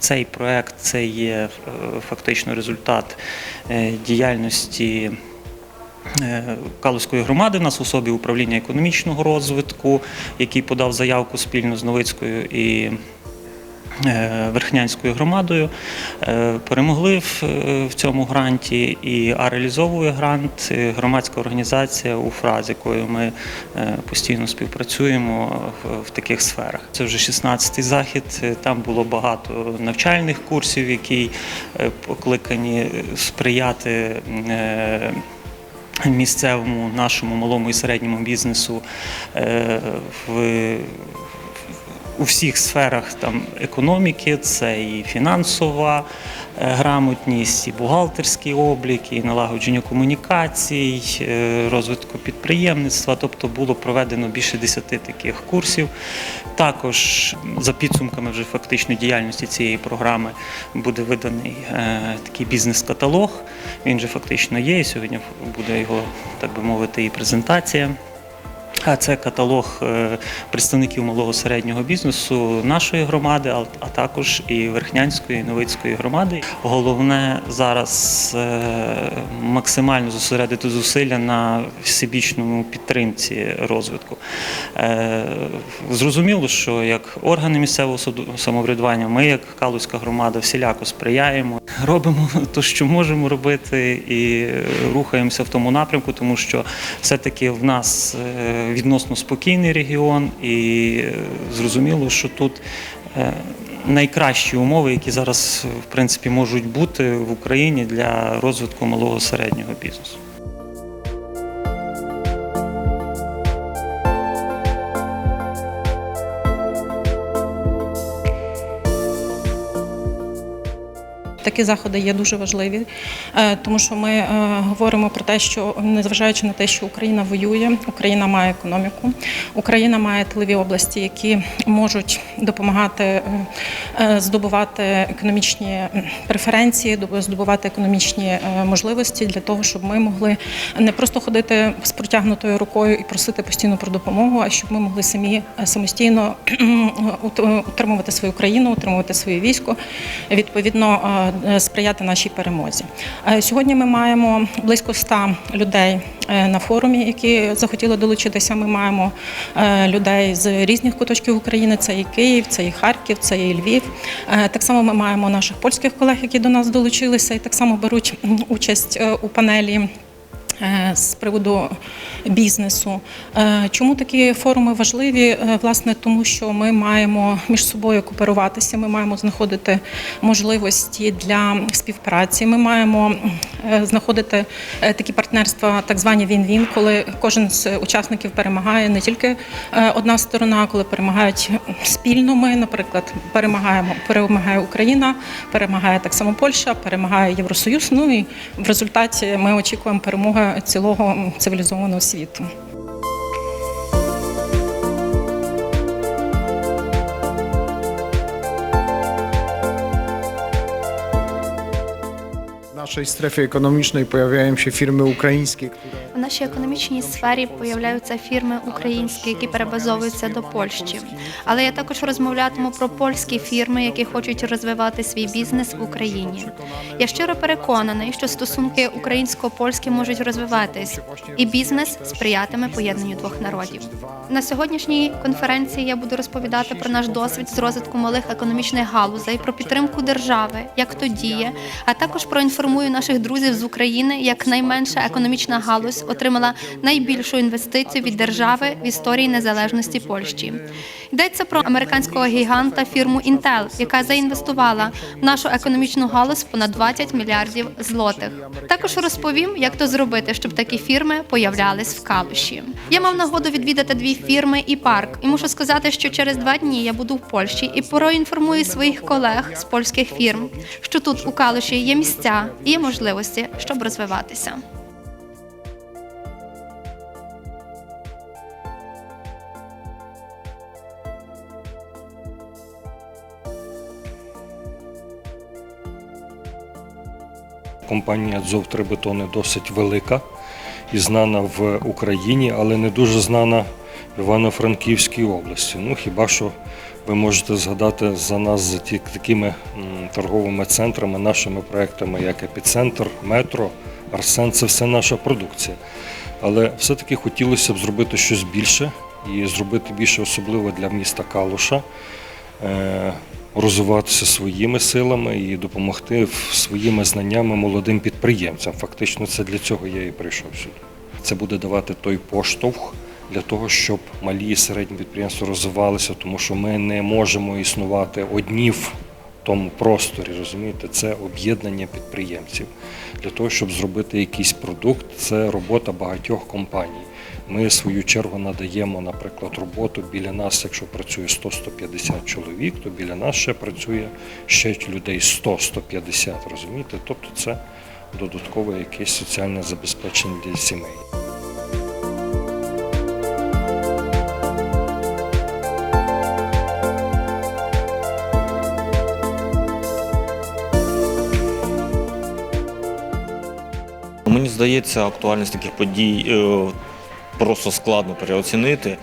цей проект це є е, фактично результат е, діяльності. е, Калузької громади в нас в особі управління економічного розвитку, який подав заявку спільно з Новицькою і Верхнянською громадою. Е, Перемогли в, е, в цьому гранті, і а реалізовує грант е, громадська організація УФРА, з якою ми е, постійно співпрацюємо в, таких сферах. Це вже 16-й захід. е, Там було багато навчальних курсів, які е, покликані сприяти. е, Місцевому нашому малому і середньому бізнесу е, в у всіх сферах там економіки, це і фінансова е, грамотність, і бухгалтерський облік, і налагодження комунікацій, е, розвитку підприємництва. Тобто було проведено більше 10 таких курсів. Також за підсумками вже фактично діяльності цієї програми буде виданий е, такий бізнес-каталог. Він же фактично є. Сьогодні буде його, так би мовити, і презентація. А це каталог е, представників малого середнього бізнесу нашої громади, а- також і Верхнянської і Новицької громади. Головне зараз е, максимально зосередити зусилля на всебічному підтримці розвитку. Е, Зрозуміло, що як органи місцевого самоврядування, ми, як Калузька громада, всіляко сприяємо, робимо те, що можемо робити, і рухаємося в тому напрямку, тому що все-таки в нас відносно спокійний регіон, і е, зрозуміло, що тут е, найкращі умови, які зараз в принципі можуть бути в Україні для розвитку малого середнього бізнесу. Такі заходи є дуже важливі, е, тому що ми е, говоримо про те, що незважаючи на те, що Україна воює, Україна має економіку, Україна має тилові області, які можуть допомагати е, здобувати економічні преференції, доб- здобувати економічні можливості для того, щоб ми могли не просто ходити з протягнутою рукою і просити постійно про допомогу, а щоб ми могли самі самостійно утримувати свою країну, утримувати своє військо, відповідно сприяти нашій перемозі. Е, Сьогодні ми маємо близько 100 людей е, на форумі, які захотіли долучитися. Ми маємо е, людей з різних куточків України. Це і Київ, це і Харків, це і Львів. Е, Так само ми маємо наших польських колег, які до нас долучилися, і так само беруть участь е, у панелі. е, З приводу бізнесу, Е, чому такі форуми важливі? Е, Власне, тому що ми маємо між собою кооперуватися, ми маємо знаходити можливості для співпраці. Ми маємо знаходити е, такі партнерства, так звані він-він, коли кожен з учасників перемагає не тільки е, одна сторона, коли перемагають спільно. Ми, наприклад, перемагаємо, перемагає Україна, перемагає так само Польща, перемагає Євросоюз. Ну і в результаті ми очікуємо перемоги цілого цивілізованого світу. Naszej strefie ekonomicznej pojawiają się firmy ukraińskie, które В нашій економічній сфері появляються фірми українські, які перебазовуються до Польщі. Але я також розмовлятиму про польські фірми, які хочуть розвивати свій бізнес в Україні. Я щиро переконаний, що стосунки українсько-польські можуть розвиватись, і бізнес сприятиме поєднанню двох народів. На сьогоднішній конференції я буду розповідати про наш досвід з розвитку малих економічних галузей, про підтримку держави, як то діє, а також проінформую наших друзів з України, як найменша економічна галузь отримала найбільшу інвестицію від держави в історії незалежності Польщі. Йдеться про американського гіганта фірму Intel, яка заінвестувала в нашу економічну галузь понад 20 мільярдів злотих. Також розповім, як то зробити, щоб такі фірми появлялись в Калуші. Я мав нагоду відвідати дві фірми і парк, і мушу сказати, що через два дні я буду в Польщі і проінформую своїх колег з польських фірм, що тут у Калуші є місця і є можливості, щоб розвиватися. Компанія «Зовтрибетони» досить велика і знана в Україні, але не дуже знана в Івано-Франківській області. Ну хіба що Ви можете згадати за нас за ті, такими торговими центрами, нашими проектами, як епіцентр, метро, Арсен це все наша продукція. Але все-таки хотілося б зробити щось більше і зробити більше, особливо для міста Калуша, е, розвиватися своїми силами і допомогти своїми знаннями молодим підприємцям. Фактично, це для цього я і прийшов сюди. Це буде давати той поштовх для того, щоб малі і середні підприємства розвивалися, тому що ми не можемо існувати одні в тому просторі, розумієте, це об'єднання підприємців. Для того, щоб зробити якийсь продукт, це робота багатьох компаній. Ми в свою чергу надаємо, наприклад, роботу біля нас, якщо працює 100-150 чоловік, то біля нас ще працює ще людей 100-150, розумієте? Тобто це додаткове якесь соціальне забезпечення для сімей. Здається, актуальність таких подій е, просто складно переоцінити.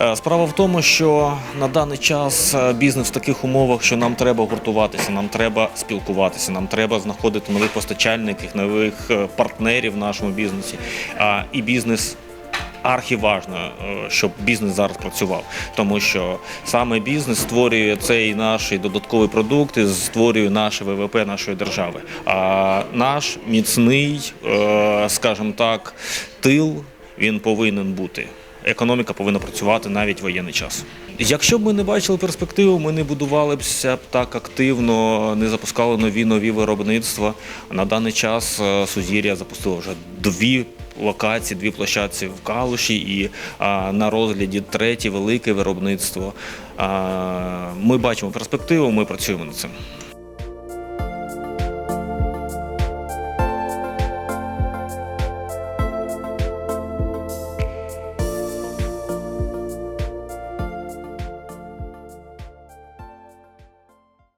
Е, Справа в тому, що на даний час е, бізнес в таких умовах, що нам треба гуртуватися, нам треба спілкуватися, нам треба знаходити нових постачальників, нових партнерів в нашому бізнесі. А і бізнес архіважно, е, щоб бізнес зараз працював, тому що саме бізнес створює цей наш додатковий продукт і створює наше ВВП нашої держави. А наш міцний, е, скажімо так, тил він повинен бути. Економіка повинна працювати навіть воєнний час. Якщо б ми не бачили перспективу, ми не будувалися б так активно, не запускали нові нові виробництва. На даний час е, Сузір'я запустило вже дві локації, дві площадці в Калуші і а, на розгляді третє велике виробництво. А, ми бачимо перспективу, ми працюємо над цим.